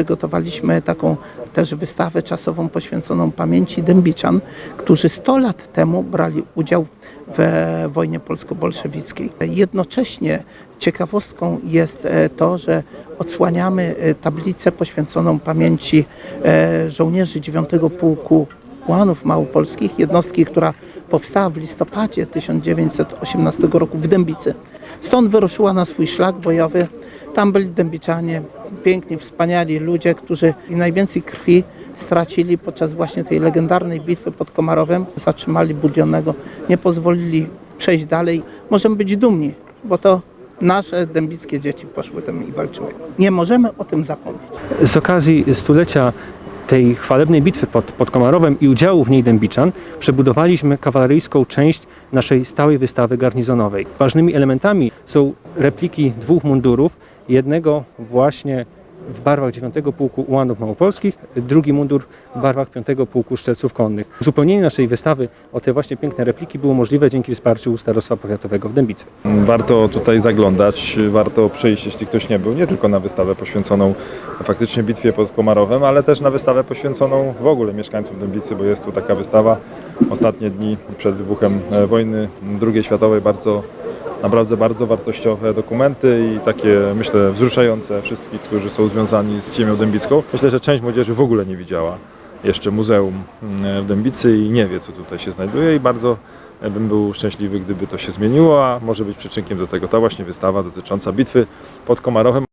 przygotowaliśmy taką też wystawę czasową poświęconą pamięci Dębiczan, którzy 100 lat temu brali udział w wojnie polsko-bolszewickiej. Jednocześnie ciekawostką jest e, to, że odsłaniamy e, tablicę poświęconą pamięci e, żołnierzy 9 Pułku Ułanów Małopolskich, jednostki, która powstała w listopadzie 1918 roku w Dębicy. Stąd wyruszyła na swój szlak bojowy. Tam byli Dębiczanie, piękni, wspaniali ludzie, którzy najwięcej krwi stracili podczas właśnie tej legendarnej bitwy pod Komarowem. Zatrzymali Budionego, nie pozwolili przejść dalej. Możemy być dumni, bo to nasze dębickie dzieci poszły tam i walczyły. Nie możemy o tym zapomnieć. Z okazji stulecia tej chwalebnej bitwy pod, pod Komarowem i udziału w niej Dębiczan przebudowaliśmy kawaleryjską część naszej stałej wystawy garnizonowej. Ważnymi elementami są repliki dwóch mundurów, jednego właśnie w barwach 9 Pułku Ułanów Małopolskich, drugi mundur w barwach 5 Pułku Szczelców Konnych. Uzupełnienie naszej wystawy o te właśnie piękne repliki było możliwe dzięki wsparciu Starostwa Powiatowego w Dębicy. Warto tutaj zaglądać, warto przyjść, jeśli ktoś nie był, nie tylko na wystawę poświęconą faktycznie bitwie pod Komarowem, ale też na wystawę poświęconą w ogóle mieszkańcom Dębicy, bo jest tu taka wystawa ostatnie dni przed wybuchem e, wojny II światowej, bardzo, naprawdę bardzo wartościowe dokumenty i takie, myślę, wzruszające wszystkich, którzy są związani z ziemią dębicką. Myślę, że część młodzieży w ogóle nie widziała jeszcze muzeum mm, w Dębicy i nie wie, co tutaj się znajduje i bardzo Ja bym był szczęśliwy, gdyby to się zmieniło, a może być przyczynkiem do tego ta właśnie wystawa dotycząca bitwy pod Komarowem.